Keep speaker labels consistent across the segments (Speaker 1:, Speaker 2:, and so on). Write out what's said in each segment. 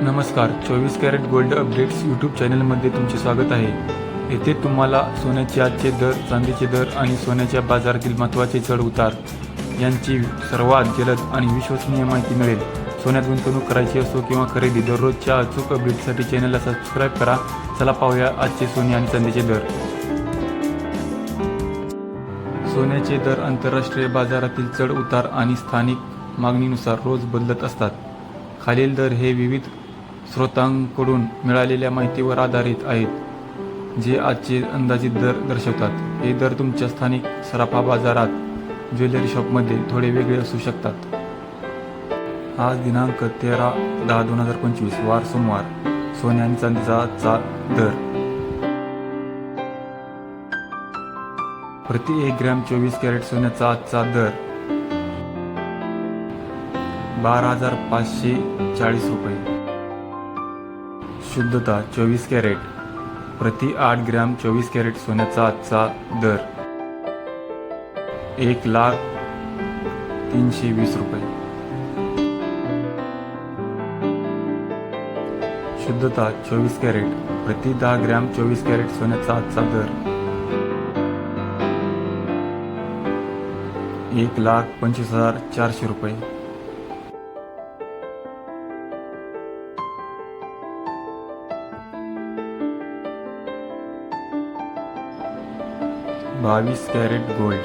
Speaker 1: नमस्कार चोवीस crate gold updates YouTube चॅनलमध्ये तुमचे स्वागत आहे. येथे तुम्हाला सोन्याचे आजचे दर चांदीचे दर आणि सोन्याच्या बाजारातील महत्त्वाचे चढ उतार यांची सर्वात जलद आणि विश्वसनीय माहिती मिळेल. सोन्यात गुंतवणूक करायची असो किंवा खरेदी दररोजच्या अचूक अपडेटसाठी चॅनलला सबस्क्राईब करा. चला पाहूया आजचे सोने आणि चांदीचे दर. सोन्याचे दर आंतरराष्ट्रीय बाजारातील चढ उतार आणि स्थानिक मागणीनुसार रोज बदलत असतात. खालील दर हे विविध स्रोतांकडून मिळालेल्या माहितीवर आधारित आहेत जे आजचे अंदाजित दर दर्शवतात. हे दर तुमच्या स्थानिक सराफा बाजारात ज्वेलरी शॉपमध्ये थोडे वेगळे असू शकतात. आज दिनांक तेरा दहा दोन हजार पंचवीस वार सोमवार. सोने आणि चांदीचा दर. प्रति एक ग्रॅम चोवीस कॅरेट सोन्याचा आजचा दर. बारा हजार पाचशे चाळीस रुपये. शुद्धता चोवीस कॅरेट. प्रति आठ ग्रॅम चोवीस कॅरेट सोन्याचा आजचा दर. एक लाख तीनशे वीस रुपये. शुद्धता चोवीस कॅरेट. प्रति दहा ग्रॅम चोवीस कॅरेट सोन्याचा आजचा दर. एक लाख पंचवीस हजार चारशे रुपये. बावीस कॅरेट गोल्ड.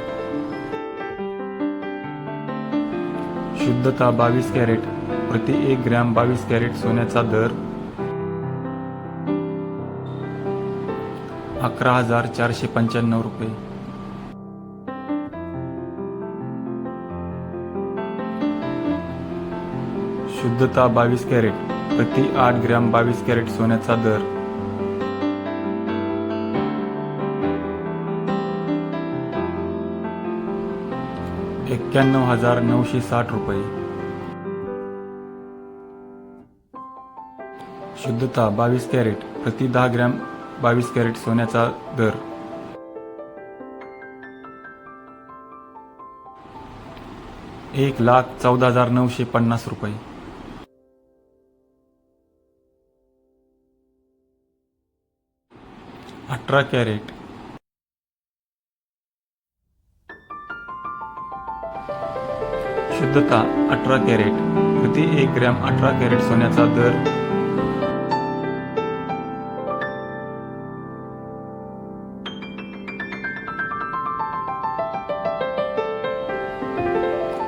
Speaker 1: शुद्धता बावीस कॅरेट प्रति एक ग्रॅम बावीस कॅरेट सोन्याचा दर. अकरा हजार चारशे पंच्याण्णव रुपये. शुद्धता बावीस कॅरेट प्रति आठ ग्रॅम बावीस कॅरेट सोन्याचा दर. एक्क्याण्णव हजार नऊशे साठ रुपये. शुद्धता बावीस कॅरेट प्रति दहा ग्रॅम बावीस कॅरेट सोन्याचा दर. एक लाख चौदा हजार नऊशे पन्नास रुपये. अठरा कॅरेट शुद्धता अठरा कॅरेट. प्रति एक ग्रॅम अठरा कॅरेट सोन्याचा दर.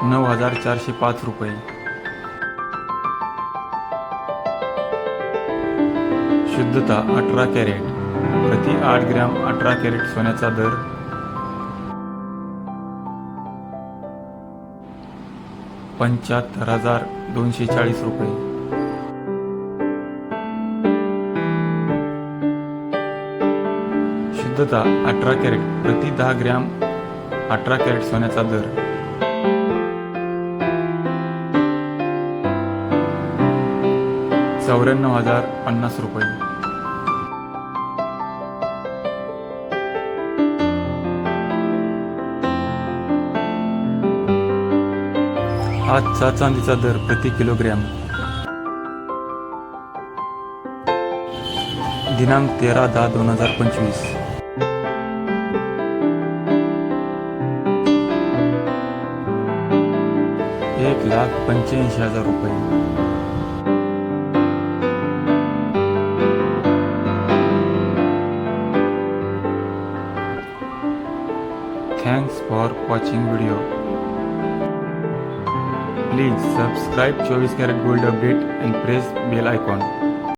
Speaker 1: नऊ हजार चारशे पाच रुपये. शुद्धता अठरा कॅरेट. प्रति आठ ग्रॅम अठरा कॅरेट सोन्याचा दर. पंच्याहत्तर हजार दोनशे चाळीस रुपये. शुद्धता अठरा कॅरेट प्रति दहा ग्रॅम अठरा कॅरेट सोन्याचा दर. चौऱ्याण्णव हजार पन्नास रुपये. आजचा चांदीचा दर प्रति किलोग्रॅम. दिनांक तेरा दहा दोन हजार पंचवीस. एक लाख पंच्याऐंशी हजार रुपये. Thanks for watching video Please subscribe 24 Karat Gold Update and press bell icon.